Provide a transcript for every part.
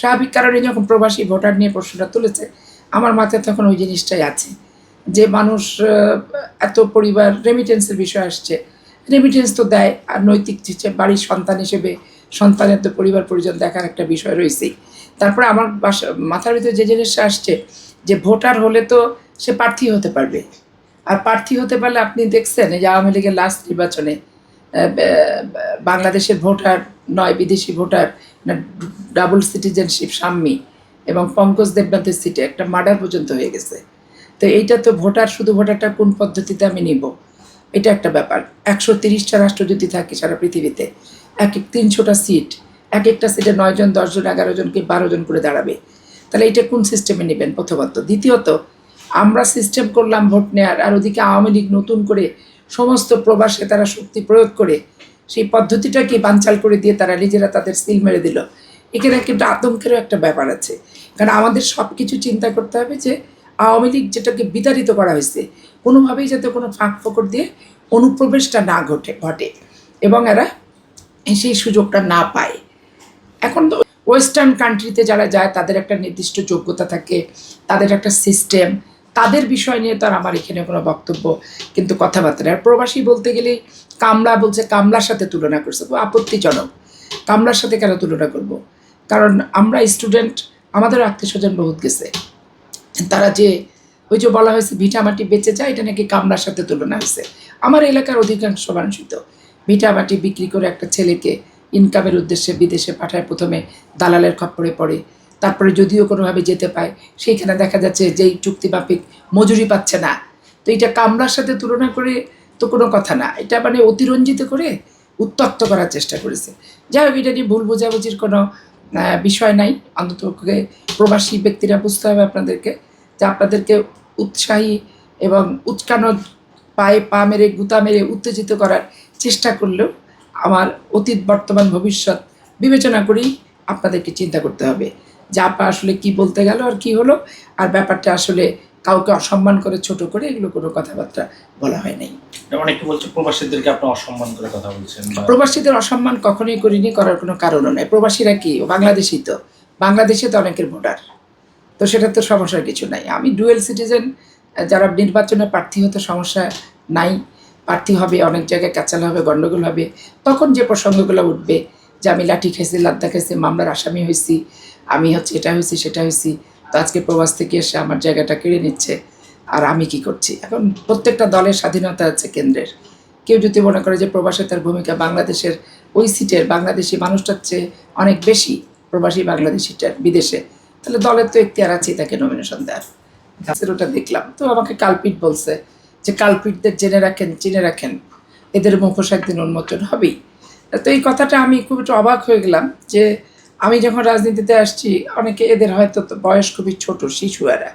স্বাভাবিক কারণে যখন প্রবাসী ভোটার নিয়ে প্রশ্নটা তুলেছে, আমার মাথায় তখন ওই জিনিসটাই আছে। যে মানুষ এত পরিবার রেমিটেন্সের বিষয় আসছে। রেমিটেন্স তো দেয়, আর নৈতিক বাড়ির সন্তান হিসেবে সন্তানের তো পরিবার পরিজন দেখার একটা বিষয় রয়েছেই। তারপরে আমার বাসা, মাথার ভিতরে যে জিনিসটা আসছে, যে ভোটার হলে তো সে প্রার্থী হতে পারবে। আর প্রার্থী হতে পারলে আপনি দেখছেন যে আওয়ামী লীগের লাস্ট নির্বাচনে বাংলাদেশের ভোটার নয় বিদেশি ভোটার ডাবল সিটিজেনশিপ সাম্মি এবং পঙ্কজ দেবনাথের সিটে একটা মার্ডার পর্যন্ত হয়ে গেছে। তো এইটা তো ভোটার, শুধু ভোটারটা কোন পদ্ধতিতে আমি নিব? এটা একটা ব্যাপার। একশো তিরিশটা রাষ্ট্র যদি থাকে সারা পৃথিবীতে, এক এক তিনশোটা সিট, এক একটা সিটে নয়জন দশজন এগারো জনকে বারো জন করে দাঁড়াবে। তাহলে এটা কোন সিস্টেমে নেবেন প্রথমত? দ্বিতীয়ত, আমরা সিস্টেম করলাম ভোট নেয়ার, আর ওদিকে আওয়ামী লীগ নতুন করে সমস্ত প্রবাসে তারা শক্তি প্রয়োগ করে সেই পদ্ধতিটাকে বানচাল করে দিয়ে তারা নিজেরা তাদের সিল মেরে দিল। এখানে কিন্তু আতঙ্কেরও একটা ব্যাপার আছে। কারণ আমাদের সব কিছু চিন্তা করতে হবে যে, আওয়ামী লীগ যেটাকে বিতাড়িত করা হয়েছে, কোনোভাবেই যাতে কোনো ফাঁক ফোকর দিয়ে অনুপ্রবেশটা না ঘটে ঘটে এবং এরা সেই সুযোগটা না পায়। এখন তো ওয়েস্টার্ন কান্ট্রিতে যারা যায়, তাদের একটা নির্দিষ্ট যোগ্যতা থাকে, তাদের একটা সিস্টেম তাদের বিষয় নিয়ে তো আর আমার এখানে কোনো বক্তব্য, কিন্তু কথাবার্তা। আর প্রবাসী বলতে গেলে কামলা বলছে কামলার সাথে তুলনা করছে। আপত্তিজনক। কামলার সাথে কেন তুলনা করব? কারণ আমরা স্টুডেন্ট, আমাদের আত্মীয় স্বজন বহুত গেছে। তারা যে ওই যে বলা হয়েছে ভিটামাটি বেঁচে যায়, এটা নাকি কামলার সাথে তুলনা হয়েছে। আমার এলাকার অধিকাংশ মানুষই তো ভিটামাটি বিক্রি করে একটা ছেলেকে ইনকামের উদ্দেশ্যে বিদেশে পাঠায়, প্রথমে দালালের খপ্পরে পড়ে। তারপরে যদিও কোনোভাবে যেতে পায়, সেইখানে দেখা যাচ্ছে যেই চুক্তিমাফিক মজুরি পাচ্ছে না। তো এটা কামলার সাথে তুলনা করে তো কোনো কথা না। এটা মানে অতিরঞ্জিত করে উত্তক্ত করার চেষ্টা করেছে। যাই হোক, এটা নিয়ে ভুল বোঝাবুঝির কোনো বিষয় নাই। অন্তত প্রবাসী ব্যক্তিরা বুঝতে হবে আপনাদেরকে যে আপনাদেরকে উৎসাহী এবং উৎকানো পায়ে পা মেরে, গুতা মেরে উত্তেজিত করার চেষ্টা করলেও আমার অতীত বর্তমান ভবিষ্যৎ বিবেচনা করেই আপনাদেরকে চিন্তা করতে হবে। যে আসলে কি বলতে গেল আর কি হলো আর ব্যাপারটা আসলে কাউকে অসম্মান করে ছোট করে এগুলো কোনো কথাবার্তা বলা হয় নাই। অনেকে বলছে প্রবাসীদেরকে আপনি অসম্মান করে কথা বলছেন প্রবাসীদের অসম্মান কখনোই করিনি করার কোনো কারণও নেই। প্রবাসীরা কি? বাংলাদেশি তো। বাংলাদেশে তো অনেকের ভোটার তো সেটা তো সমস্যার কিছু নাই। আমি ডুয়েল সিটিজেন যারা নির্বাচনে প্রার্থী হতে সমস্যা নাই প্রার্থী হবে অনেক জায়গায় ক্যাচাল হবে গণ্ডগোল হবে তখন যে প্রসঙ্গগুলো উঠবে যে আমি লাঠি খেয়েছি লাদ্দা খেয়েছি মামলার আসামি হয়েছি আমি হচ্ছে এটা হয়েছি, সেটা হয়েছি। তো আজকে প্রবাস থেকে এসে আমার জায়গাটা কেড়ে নিচ্ছে। আর আমি কি করছি? এখন প্রত্যেকটা দলের স্বাধীনতা আছে কেন্দ্রের। কেউ যদি মনে করে যে প্রবাসে তার ভূমিকা বাংলাদেশের, ওই সিটের বাংলাদেশি মানুষটার চেয়ে অনেক বেশি প্রবাসী বাংলাদেশিটার বিদেশে, তাহলে দলের তো এখতিয়ার আছে তাকে নমিনেশন দেওয়ার। গাছের ওটা দেখলাম। তো আমাকে কালপিট বলছে যে কালপিটদের জেনে রাখেন, চিনে রাখেন। এদের মুখোশ একদিন উন্মোচন হবেই। তো এই কথাটা আমি খুব একটু অবাক হয়ে গেলাম যে আমি যখন রাজনীতিতে আসছি, অনেকে এদের হয়তো বয়স খুবই ছোট শিশু এরা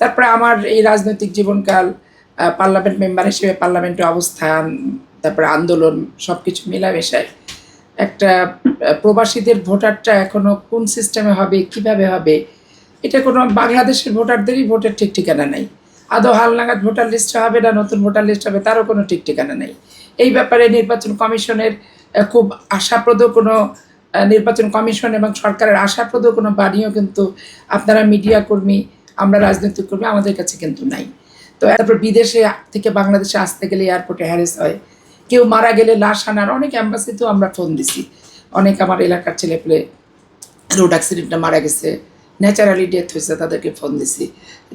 তারপরে আমার এই রাজনৈতিক জীবনকাল পার্লামেন্ট মেম্বার হিসেবে পার্লামেন্টে অবস্থান, তারপরে আন্দোলন সব কিছু মেলামেশায় একটা প্রবাসীদের ভোটারটা এখনও কোন সিস্টেমে হবে, কীভাবে হবে, এটা কোনো বাংলাদেশের ভোটারদেরই ভোটের ঠিক ঠিকানা নেই। আদৌ হালনাগাদ ভোটার লিস্ট হবে না, নতুন ভোটার লিস্ট হবে, তারও কোনো ঠিক ঠিকানা নেই। এই ব্যাপারে নির্বাচন কমিশনের খুব আশাপ্রদ কোনো নির্বাচন কমিশন এবং সরকারের আশাপ্রদ কোনো বাণীও কিন্তু আপনারা মিডিয়া কর্মী, আমরা রাজনৈতিক কর্মী আমাদের কাছে কিন্তু নাই। তো তারপর বিদেশে থেকে বাংলাদেশে আসতে গেলে এয়ারপোর্টে হ্যারেস হয়। কেউ মারা গেলে লাশ আনার, অনেক অ্যাম্বাসিতেও আমরা ফোন দিছি। অনেক আমার এলাকার ছেলেপেলে রোড অ্যাক্সিডেন্টটা মারা গেছে। ন্যাচারালি ডেথ হয়েছে, তাদেরকে ফোন দিছি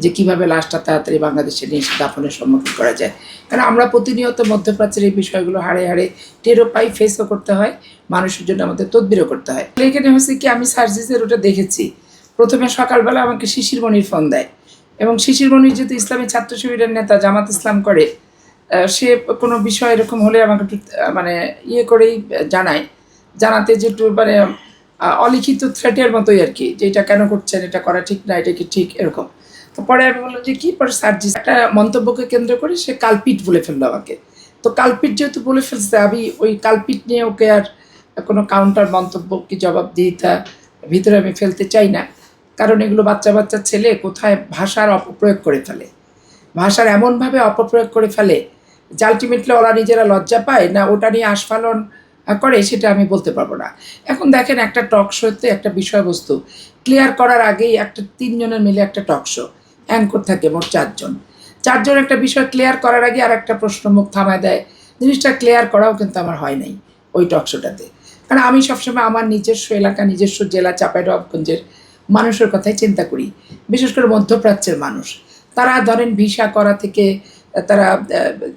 যে কীভাবে লাশটা তাড়াতাড়ি বাংলাদেশে নিয়ে এসে দাফনের সম্মুখীন করা যায়। কারণ আমরা প্রতিনিয়ত মধ্যপ্রাচ্যের এই বিষয়গুলো হাড়ে হাড়ে টেরো পাই ফেসও করতে হয়, মানুষের জন্য আমাদের তদবিরও করতে হয়। এখানে হচ্ছে কি, আমি সার্জিসের ওটা দেখেছি। প্রথমে সকালবেলা আমাকে শিশির মনির ফোন দেয় এবং শিশির মনির যেহেতু ইসলামী ছাত্র শিবিরের নেতা, জামাত ইসলাম করে সে কোনো বিষয় এরকম হলে আমাকে মানে ইয়ে করেই জানায়। জানাতে যে একটু মানে অলিখিত থ্রেটের মতোই আর কি, যে এটা কেন করছেন, এটা করা ঠিক না, এটা কি ঠিক, এরকম। তো পরে আমি বললাম যে কি, পরে সার্জিস একটা মন্তব্যকে কেন্দ্র করে সে কালপিট বলে ফেলল আমাকে। তো কালপিট যেহেতু বলে ফেলছে, আমি ওই কালপিট নিয়ে ওকে আর কোনো কাউন্টার মন্তব্য কি জবাব দিইতা ভিতরে আমি ফেলতে চাই না। কারণ এগুলো বাচ্চা বাচ্চা ছেলে কোথায় ভাষার অপপ্রয়োগ করে ফেলে? ভাষার এমনভাবে অপপ্রয়োগ করে ফেলে যে আলটিমেটলি ওরা নিজেরা লজ্জা পায়, না ওটা নিয়ে আস্ফালন করে সেটা আমি বলতে পারব না। এখন দেখেন একটা টক শোতে একটা বিষয়বস্তু। ক্লিয়ার করার আগেই একটা তিনজনের মিলে একটা টক শো অ্যাঙ্কর থাকে মোট চারজন। চারজন একটা বিষয় ক্লিয়ার করার আগে আর একটা প্রশ্ন মুখ থামায় দেয়। জিনিসটা ক্লিয়ার করাও কিন্তু আমার হয় নাই ওই টক শোটাতে কারণ আমি সবসময় আমার নিজস্ব এলাকা, নিজস্ব জেলা চাঁপাইনবাবগঞ্জের মানুষের কথাই চিন্তা করি। বিশেষ করে মধ্যপ্রাচ্যের মানুষ। তারা ধরেন ভিসা করা থেকে তারা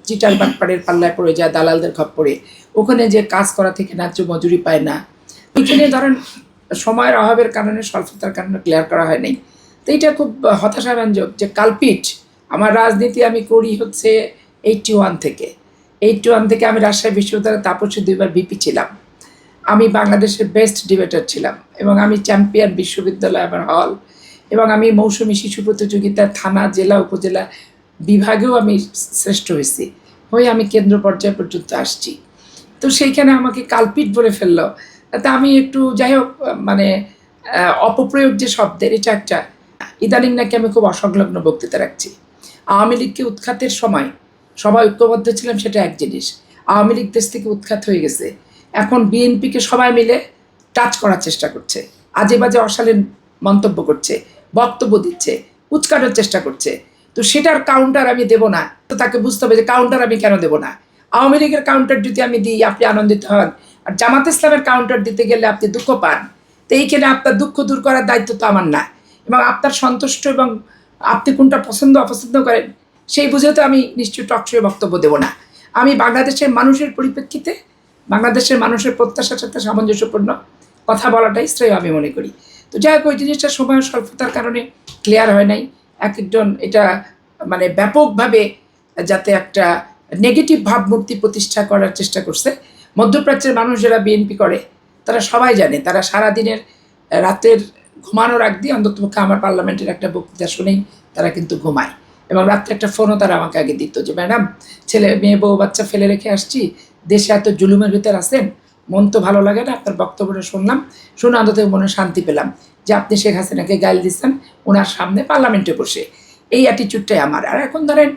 চিটার বাটপাড়ের পাল্লায় পড়ে যায়, দালালদের খপ্পরে। ওখানে যে কাজ করা থেকে ন্যায্য মজুরি পায় না। ওইখানে ধরেন, সময়ের অভাবের কারণে, স্বল্পতার কারণে ক্লিয়ার করা হয়নি তো এটা খুব হতাশাব্যঞ্জক যে কালপিট, আমার রাজনীতি আমি করি হচ্ছে এইটটি ওয়ান থেকে। এইটটি ওয়ান থেকে আমি রাজশাহী বিশ্ববিদ্যালয়ে তাপসে দুইবার বিপি ছিলাম। আমি বাংলাদেশের বেস্ট ডিবেটার ছিলাম এবং আমি চ্যাম্পিয়ন বিশ্ববিদ্যালয়, আমার হল এবং আমি মৌসুমী শিশু প্রতিযোগিতায় থানা, জেলা, উপজেলা বিভাগেও আমি শ্রেষ্ঠ হয়েছি, হয়ে আমি কেন্দ্র পর্যায় পর্যন্ত আসছি। তো সেইখানে আমাকে কালপিট বলে ফেলল। তা আমি একটু যাই হোক মানে অপপ্রয়োগ যে শব্দের, এটা একটা, ইদানিং নাকি আমি খুব অসংলগ্ন বক্তৃতা রাখছি। আওয়ামী লীগকে উৎখাতের সময় সবাই ঐক্যবদ্ধ ছিলাম, সেটা এক জিনিস। আওয়ামী লীগ দেশ থেকে উৎখাত হয়ে গেছে। এখন বিএনপিকে সবাই মিলে টাচ করার চেষ্টা করছে। আজে বাজে অশালীন মন্তব্য করছে, বক্তব্য দিচ্ছে উৎকাটার চেষ্টা করছে। তো সেটার কাউন্টার আমি দেব না। তো তাকে বুঝতে হবে যে কাউন্টার আমি কেন দেব না। আওয়ামী লীগের কাউন্টার যদি আমি দিই, আপনি আনন্দিত হন। আর জামাত ইসলামের কাউন্টার দিতে গেলে আপনি দুঃখ পান। তো এইখানে আপনার দুঃখ দূর করার দায়িত্ব তো আমার না। এবং আপনার সন্তুষ্ট এবং আপনি কোনটা পছন্দ, অপছন্দ করেন, সেই বুঝে তো আমি নিশ্চয়ই টকশয়ে বক্তব্য দেব না। আমি বাংলাদেশের মানুষের পরিপ্রেক্ষিতে, বাংলাদেশের মানুষের প্রত্যাশার সাথে সামঞ্জস্যপূর্ণ কথা বলাটাই শ্রেয় আমি মনে করি। তো যাই হোক, ওই জিনিসটা সময় স্বল্পতার কারণে ক্লিয়ার হয় নাই। এক একজন এটা মানে ব্যাপকভাবে যাতে একটা নেগেটিভ ভাবমূর্তি প্রতিষ্ঠা করার চেষ্টা করছে। মধ্যপ্রাচ্যের মানুষ যারা বিএনপি করে তারা সবাই জানে তারা সারাদিনের আহ, রাতের ঘুমানোর আগ দিয়ে অন্ততপক্ষে আমার পার্লামেন্টের একটা বক্তৃতা শুনেই তারা কিন্তু ঘুমায়। এবং রাত্রে একটা ফোনও তারা আমাকে আগে দিত যে ম্যাডাম ছেলে মেয়ে বউ বাচ্চা ফেলে রেখে আসছি দেশে এত জুলুমের ভিতর আছেন মন তো ভালো লাগে না আপনার বক্তব্যটা শুনলাম শুনে অন্তত মনে শান্তি পেলাম। যে আপনি শেখ হাসিনাকে গাইল দিচ্ছেন ওনার সামনে পার্লামেন্টে বসে। এই অ্যাটিচিউডটাই আমার। আর এখন ধরেন